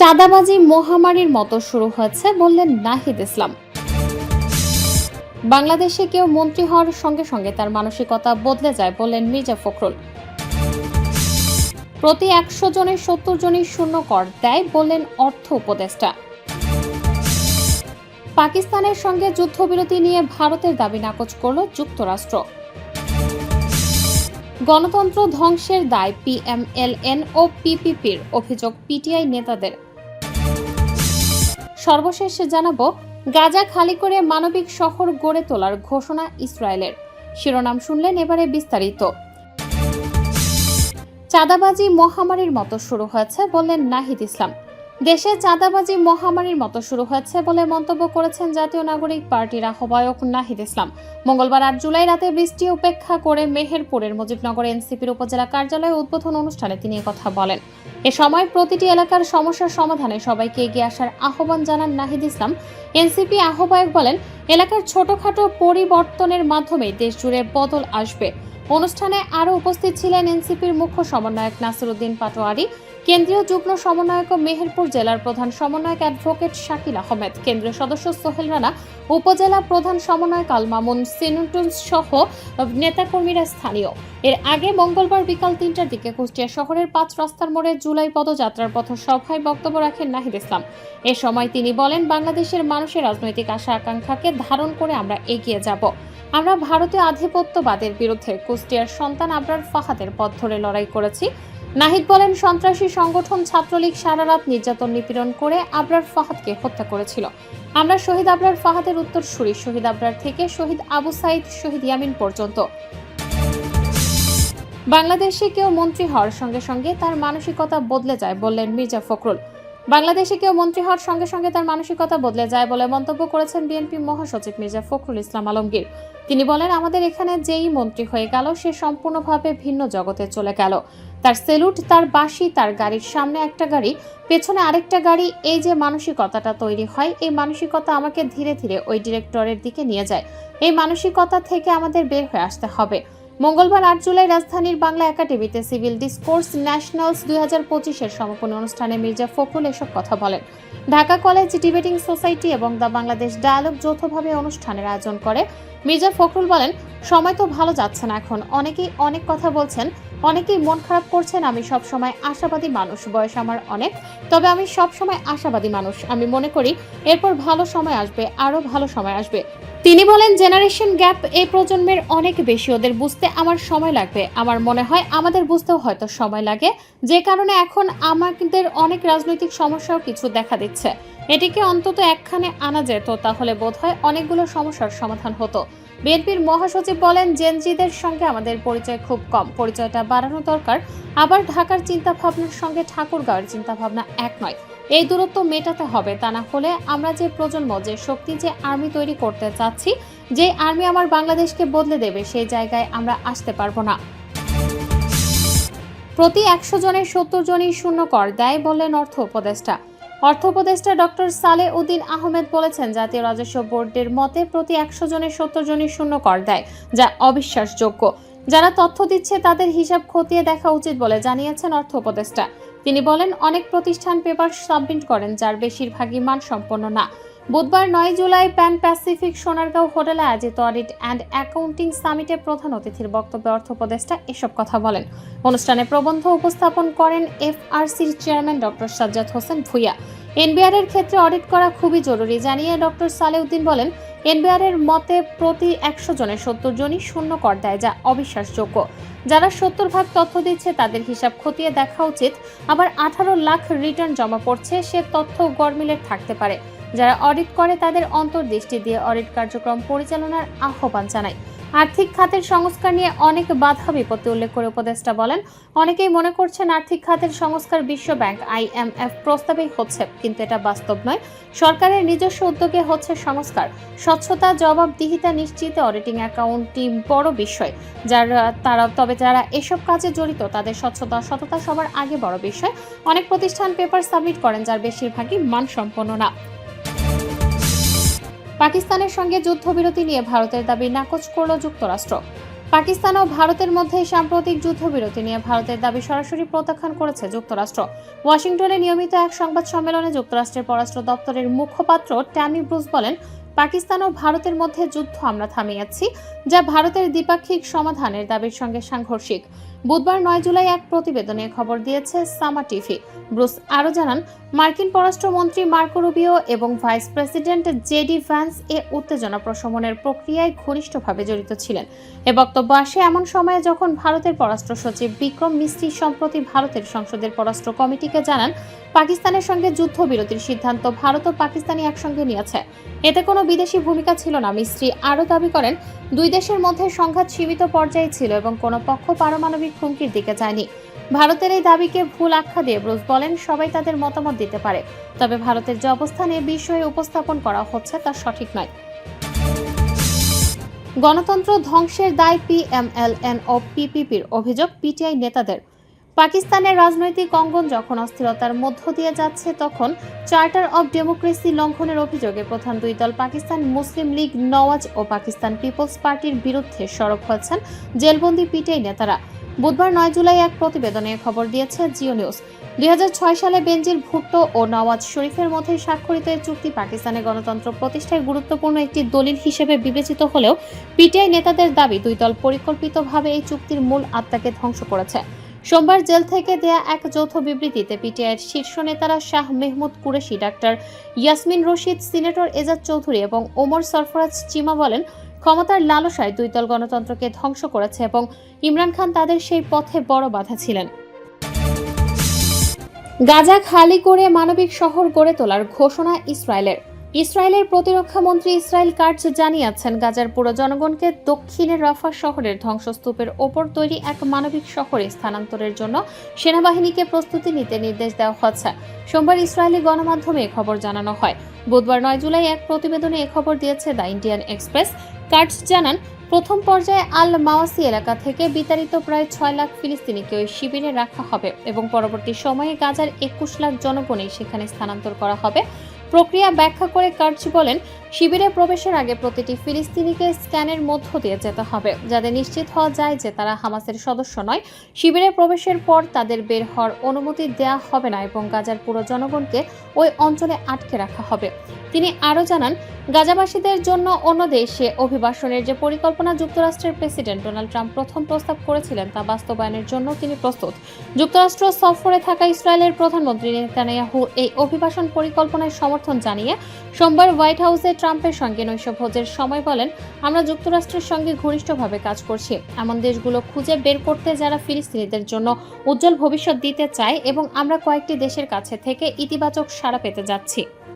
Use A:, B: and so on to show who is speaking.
A: চাঁদাবাজি মহামারীর মতো শুরু হয়েছে বললেন নাহিদ ইসলাম। বাংলাদেশে কেউ মন্ত্রী হওয়ার সঙ্গে সঙ্গে তার মানসিকতা বদলে যায় বললেন মির্জা ফখরুল। প্রতি একশো জনের সত্তর জনের শূন্য কর দেয় বললেন অর্থ উপদেষ্টা। পাকিস্তানের সঙ্গে যুদ্ধবিরতি নিয়ে ভারতের দাবি নাকচ করল যুক্তরাষ্ট্র। গণতন্ত্র ধ্বংসের দায় পিএমএলএন ও পিপিপির, অভিযোগ পিটিআই নেতাদের। সর্বশেষ জানাব, গাজা খালি করে মানবিক শহর গড়ে তোলার ঘোষণা ইসরায়েলের। শিরোনাম শুনলেন এবারে বিস্তারিত। চাঁদাবাজি মহামারীর মতো শুরু হয়েছে বললেন নাহিদ ইসলাম। দেশে চাঁদাবাজি মহামারীর মতো শুরু হয়েছে বলে মন্তব্য করেছেন জাতীয় নাগরিক পার্টির আহ্বায়ক নাহিদ ইসলাম। মঙ্গলবার আট জুলাই রাতে বৃষ্টি উপেক্ষা করে মেহেরপুরের মুজিবনগর এনসিপির উপজেলা কার্যালয়ে উদ্বোধন অনুষ্ঠানে তিনি কথা বলেন। এ সময় প্রতিটি এলাকার সমস্যার সমাধানে সবাইকে এগিয়ে আসার আহ্বান জানান নাহিদ ইসলাম। এনসিপি আহ্বায়ক বলেন, এলাকার ছোটখাটো পরিবর্তনের মাধ্যমে দেশ জুড়ে বদল আসবে। অনুষ্ঠানে আরও উপস্থিত ছিলেন এনসিপির মুখ্য সমন্বয়ক নাসিরুদ্দিন পাটোয়ারি কেন্দ্রীয় যুগ্ম সমন্বয়ক মেহেরপুর জেলার প্রধান সমন্বয়ক অ্যাডভোকেট শাকিল আহমেদ, কেন্দ্রীয় সদস্য সোহেল রানা, উপজেলা প্রধান সমন্বয়ক আল মামুন সিনুটুন সহ নেতাকর্মীরা স্থানীয়। এর আগে মঙ্গলবার বিকাল তিনটার দিকে কুষ্টিয়া শহরের পাঁচ রাস্তার মোড়ে জুলাই পদযাত্রার পথ সভায় বক্তব্য রাখেন নাহিদ ইসলাম। এ সময় তিনি বলেন, বাংলাদেশের মানুষের রাজনৈতিক আশা আকাঙ্ক্ষাকে ধারণ করে আমরা এগিয়ে যাব। আমরা ভারতীয় আধিপত্যবাদের বিরুদ্ধে কুষ্টিয়ার সন্তান আবরার ফাহাদের পথ ধরে লড়াই করেছি। নাহিদ বলেন, সন্ত্রাসী সংগঠন ছাত্রলীগ সারা রাত নির্যাতন নিপীড়ন করে আবরার ফাহাদকে হত্যা করেছিল। আমরা শহীদ আবরার ফাহাদের উত্তরসূরি, শহীদ আবরার থেকে শহীদ আবু সাইদ, শহীদ ইয়ামিন পর্যন্ত। বাংলাদেশে কেউ মন্ত্রী হওয়ার সঙ্গে সঙ্গে তার মানসিকতা বদলে যায়, বললেন মির্জা ফখরুল। বাংলাদেশে কেউ মন্ত্রী হওয়ার সঙ্গে সঙ্গে তার মানসিকতা বদলে যায় বলে মন্তব্য করেছেন বিএনপি মহাসচিব মির্জা ফখরুল ইসলাম আলমগীর। তিনি বলেন, আমাদের এখানে যেই মন্ত্রী হয়ে গেল, সে সম্পূর্ণভাবে ভিন্ন জগতে চলে গেল। তার সেলুট, তার বাঁশি, তার গাড়ির সামনে একটা গাড়ি, পেছনে আরেকটা গাড়ি, এই যে মানসিকতাটা তৈরি হয়, এই মানসিকতা আমাকে ধীরে ধীরে ওই ডিরেক্টরের দিকে নিয়ে যায়। এই মানসিকতা থেকে আমাদের বের হয়ে আসতে হবে। মঙ্গলবার আট জুলাই রাজধানীর বাংলা একাডেমিতে সিভিল ডিসকোর্স ন্যাশনালস দুই হাজার পঁচিশের সমাপনী অনুষ্ঠানে মির্জা ফখরুল এসব কথা বলেন। ঢাকা কলেজ, ডিবেটিং সোসাইটি এবং দ্য বাংলাদেশ ডায়ালগ যৌথভাবে অনুষ্ঠানের আয়োজন করে। মির্জা ফখরুল বলেন, সময় তো ভালো যাচ্ছে না এখন। অনেকেই অনেক কথা বলছেন, অনেকেই মন খারাপ করছেন। আমি সব সময় আশাবাদী মানুষ, বয়স আমার অনেক। তবে আমি সব সময় আশাবাদী মানুষ। আমি মনে করি, এরপর ভালো সময় আসবে, আরও ভালো সময় আসবে। তিনি বলেন জেনারেশন গ্যাপ এই প্রজন্মের অনেক বেশি। ওদের বুঝতে আমার সময় লাগবে। আমার মনে হয় আমাদের বুঝতেও হয়তো সময় লাগে। যে কারণে এখন আমাদের অনেক রাজনৈতিক সমস্যাও কিছু দেখা দিচ্ছে। এটিকে অন্তত একখানে আনা যেত, তাহলে বোধহয় অনেকগুলো সমস্যার সমাধান হতো। বিএনপির মহাসচিব বলেন জেনজিদের সঙ্গে আমাদের পরিচয় খুব কম। পরিচয়টা বাড়ানো দরকার। আবার ঢাকার চিন্তাভাবনার সঙ্গে ঠাকুরগাঁওয়ের চিন্তাভাবনা এক নয়। এই দূরত্ব মেটাতে হবে তা না হলে আমরা যে প্রজন্ম, যে শক্তি যে আর্মি তৈরি করতে চাচ্ছি, যে আর্মি আমার বাংলাদেশকে বদলে দেবে, সেই জায়গায় আমরা আসতে পারব না। প্রতি একশো জনের সত্তর জনই শূন্য কর দেয় বললেন অর্থ উপদেষ্টা। অর্থ উপদেষ্টা ডক্টর সালে উদ্দিন আহমেদ বলেছেন, জাতীয় রাজস্ব বোর্ডের মতে প্রতি একশো জনের সত্তর জনই শূন্য কর দেয়, যা অবিশ্বাসযোগ্য। যারা তথ্য দিচ্ছে তাদের হিসাব খতিয়ে দেখা উচিত বলে জানিয়েছেন অর্থ উপদেষ্টা। তিনি বলেন, অনেক প্রতিষ্ঠান পেপার সাবমিট করেন, যার বেশিরভাগই মানসম্পন্ন না। বুধবার নয় জুলাই প্যান প্যাসিফিক সোনারগাঁও হোটেলে আয়োজিত অডিট অ্যান্ড অ্যাকাউন্টিং সামিটে প্রধান অতিথির বক্তব্যে অর্থ উপদেষ্টা এসব কথা বলেন। অনুষ্ঠানে প্রবন্ধ উপস্থাপন করেন এফআরসির chairman doctor Sajjad Hossain Bhuiyan. NBR এর ক্ষেত্রে অডিট করা খুবই জরুরি, জানিয়ে ডক্টর সালেউদ্দিন বলেন এনবিআর এর মতে প্রতি একশো জনের সত্তর জনই শূন্য কর দেয়, যা অবিশ্বাসযোগ্য। যারা সত্তর ভাগ তথ্য দিচ্ছে, তাদের হিসাব খতিয়ে দেখা উচিত। আবার আঠারো লাখ রিটার্ন জমা পড়ছে, সে তথ্য গরমিলের থাকতে পারে। যারা অডিট করে, তাদের অন্তর্দৃষ্টি দিয়ে অডিট কার্যক্রম পরিচালনার আহ্বান জানায়। আর্থিক খাতের সংস্কার নিয়ে অনেক বাধা বিপত্তি উল্লেখ করে উপদেষ্টা বলেন, অনেকেই মনে করছেন আর্থিক খাতের সংস্কার বিশ্ব ব্যাংক আইএমএফ প্রস্তাবেই হচ্ছে, কিন্তু এটা বাস্তব নয়। সরকারের নিজস্ব উদ্যোগে হচ্ছে সংস্কার। স্বচ্ছতা, জবাবদিহিতা নিশ্চিত, অডিটিং অ্যাকাউন্টটি বড় বিষয়। যারা, তারা, তবে যারা এসব কাজে জড়িত, তাদের স্বচ্ছতা, সততা সবার আগে বড় বিষয়। অনেক প্রতিষ্ঠান পেপার সাবমিট করেন, যার বেশিরভাগই মানসম্পন্ন না। পাকিস্তানের সঙ্গে যুদ্ধবিরতি নিয়ে ভারতের দাবি নাকচ করল যুক্তরাষ্ট্র। পাকিস্তান ও ভারতের মধ্যে সাম্প্রতিক যুদ্ধবিরতি নিয়ে ভারতের দাবি সরাসরি প্রত্যাখ্যান করেছে যুক্তরাষ্ট্র। ওয়াশিংটনে নিয়মিত এক সংবাদ সম্মেলনে যুক্তরাষ্ট্রের পররাষ্ট্র দপ্তরের মুখপাত্র ট্যামি ব্রুস বলেন পাকিস্তান ও ভারতের মধ্যে যুদ্ধ আমরা থামিয়েছি, যা ভারতের দ্বিপাক্ষিক সমাধানের দাবির সঙ্গে সাংঘর্ষিক। বুধবার নয় জুলাই এক প্রতিবেদনে খবর দিয়েছে সামা টিভি। ব্রুস আরও জানান, মার্কিন পররাষ্ট্রমন্ত্রী মার্কো রুবিও এবং ভাইস প্রেসিডেন্ট জেডি ভ্যান্স এ উত্তেজনা প্রশমনের প্রক্রিয়ায় ঘনিষ্ঠভাবে জড়িত ছিলেন। এ বক্তব্য আসে এমন সময়ে যখন ভারতের পররাষ্ট্র সচিব বিক্রম মিস্ত্রি সম্প্রতি ভারতের সংসদের পররাষ্ট্র কমিটিকে জানান পাকিস্তানের সঙ্গে যুদ্ধবিরতির সিদ্ধান্ত ভারত ও পাকিস্তানি একসঙ্গে নিয়েছে। এতে কোনো বিদেশি ভূমিকা ছিল না। মিস্ত্রি আরও দাবি করেন, দুই দেশের মধ্যে সংঘাত সীমিত পর্যায়ে ছিল এবং কোনো পক্ষ পারমাণবিক হুমকির দিকে যায়নি। ভারতের এই দাবিকে ভুল আখ্যা দিয়ে ব্রুস বলেন, সবাই তাদের মতামত দিতে পারে। তবে ভারতের যে অবস্থানে বিষয়ে উপস্থাপন করা হচ্ছে তা সঠিক নয়। গণতন্ত্র ধ্বংসের দায় পিএমএলএন ও পিপিপির অভিযোগ, পিটিআই নেতাদের। পাকিস্তানের রাজনৈতিক অঙ্গন যখন অস্থিরতার মধ্য দিয়ে যাচ্ছে, তখন চার্টার অব ডেমোক্রেসি লঙ্ঘনের অভিযোগে প্রধান দুই দল পাকিস্তান মুসলিম লীগ, নওয়াজ ও পাকিস্তান পিপলস পার্টির বিরুদ্ধে সরব হয়েছেন জেলবন্দি পিটিআই নেতারা। বুধবার নয় জুলাই এক প্রতিবেদনে খবর দিয়েছে জিও নিউজ। দুই হাজার ছয় সালে বেনজির ভুট্টো ও নওয়াজ শরীফের মধ্যে স্বাক্ষরিত এই চুক্তি পাকিস্তানের গণতন্ত্র প্রতিষ্ঠায় গুরুত্বপূর্ণ একটি দলিল হিসেবে বিবেচিত হলেও পিটিআই নেতাদের দাবি, দুই দল পরিকল্পিতভাবে এই চুক্তির মূল আত্মাকে ধ্বংস করেছে। সোমবার জেল থেকে দেয়া এক যৌথ বিবৃতিতে পিটিআইয়ের শীর্ষ নেতারা শাহ মেহমুদ কুরেশি, ডাক্তার ইয়াসমিন রশিদ, সিনেটর এজাজ চৌধুরী এবং ওমর সরফরাজ চিমা বলেন, ক্ষমতার লালসায় দুই দল গণতন্ত্রকে ধ্বংস করেছে এবং ইমরান খান তাদের সেই পথে বড় বাধা ছিলেন। গাজা খালি করে মানবিক শহর গড়ে তোলার ঘোষণা ইসরায়েলের। ইসরায়েলের প্রতিরক্ষা মন্ত্রী ইসরায়েল কার্জ জানিয়েছেন গাজার পুরো জনগণকে দক্ষিণের রাফা শহরের ধ্বংসস্তূপের ওপর তৈরি এক মানবিক শহরে স্থানান্তরের জন্য সেনাবাহিনীকে প্রস্তুতি নিতে নির্দেশ দেওয়া হচ্ছে। সোমবার ইসরায়েলি গণমাধ্যমে খবর জানানো হয়। বুধবার নয় জুলাই এক প্রতিবেদনে খবর দিয়েছে দ্য ইন্ডিয়ান এক্সপ্রেস। কার্জ জানান, প্রথম পর্যায়ে আল মাওয়াসি এলাকা থেকে বিতাড়িত প্রায় ছয় লাখ ফিলিস্তিনিকে ওই শিবিরে রাখা হবে এবং পরবর্তী সময়ে গাজার একুশ লাখ জনগণই সেখানে স্থানান্তর করা হবে। প্রক্রিয়া ব্যাখ্যা করে কার্জ বলেন শিবিরে প্রবেশের আগে প্রতিটি ফিলিস্তিনিকে স্ক্যানের মধ্য দিয়ে যেতে হবে। যাতে নিশ্চিত হওয়া যায় যে তারা হামাসের সদস্য নয়, শিবিরে প্রবেশের পর তাদের বের হওয়ার অনুমতি দেওয়া হবে না এবং গাজার পুরো জনগণকে ওই অঞ্চলে আটকে রাখা হবে। তিনি আরও জানান, গাজাবাসীদের জন্য অন্য দেশে অভিবাসনের যে পরিকল্পনা যুক্তরাষ্ট্রের প্রেসিডেন্ট ডোনাল্ড ট্রাম্প প্রথম প্রস্তাব করেছিলেন তা বাস্তবায়নের জন্য তিনি প্রস্তুত। যুক্তরাষ্ট্র সফরে থাকা ইসরায়েলের প্রধানমন্ত্রী নেতানিয়াহু এই অভিবাসন পরিকল্পনায় সমর্থন জানিয়ে, সোমবার হোয়াইট হাউসে ট্রাম্পের সঙ্গে নৈশভোজের সময় বলেন, আমরা যুক্তরাষ্ট্রের সঙ্গে ঘনিষ্ঠভাবে কাজ করছি। এমন দেশগুলো খুঁজে বের করতে যারা ফিলিস্তিনিদের জন্য উজ্জ্বল ভবিষ্যৎ দিতে চায় এবং আমরা কয়েকটি দেশের কাছে থেকে ইতিবাচক সাড়া পেতে যাচ্ছি।